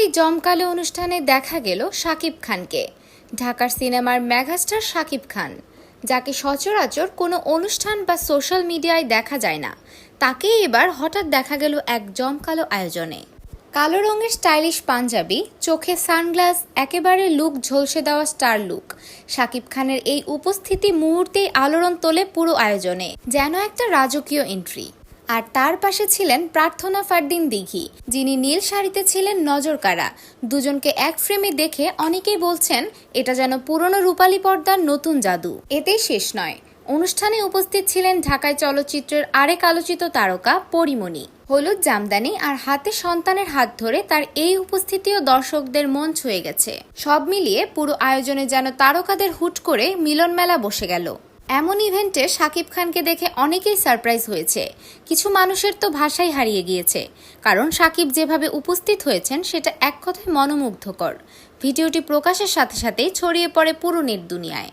এই জমকালো অনুষ্ঠানে দেখা গেল শাকিব খানকে। ঢাকার সিনেমার মেগাস্টার শাকিব খান। যাকে সচরাচর কোনো অনুষ্ঠান বা সোশ্যাল মিডিয়ায় দেখা যায় না, তাকে এবার হঠাৎ দেখা গেল এক জমকালো আয়োজনে। কালো রঙের স্টাইলিশ পাঞ্জাবি, চোখে সানগ্লাস, একেবারে লুক ঝলসে দেওয়া স্টার লুক। শাকিব খানের এই উপস্থিতি মুহূর্তেই আলোড়ন তোলে পুরো আয়োজনে, যেন একটা রাজকীয় এন্ট্রি আর তার পাশে ছিলেন প্রার্থনা ফারদিন দিঘি, যিনি নীল শাড়িতে ছিলেন নজরকাড়া। দুজনকে এক ফ্রেমে দেখে অনেকেই বলছেন, এটা যেন পুরনো রূপালী পর্দার নতুন জাদু। এতেই শেষ নয়। অনুষ্ঠানে উপস্থিত ছিলেন ঢাকায় চলচ্চিত্রের আরেক আলোচিত তারকা পরিমণি। হলুদ জামদানি আর হাতে সন্তানের হাত ধরে তার এই উপস্থিতিও দর্শকদের মন ছুঁয়ে গেছে। সব মিলিয়ে পুরো আয়োজনে যেন তারকাদের হুট করে মিলন মেলা বসে গেল। এমন ইভেন্টে সাকিব খানকে দেখে অনেকেই সারপ্রাইজ হয়েছে। কিছু মানুষের তো ভাষাই হারিয়ে গিয়েছে। কারণ সাকিব যেভাবে উপস্থিত হয়েছেন, সেটা এক কথায় মনোমুগ্ধকর। ভিডিওটি প্রকাশের সাথে সাথেই ছড়িয়ে পড়ে পুরো নেট দুনিয়ায়।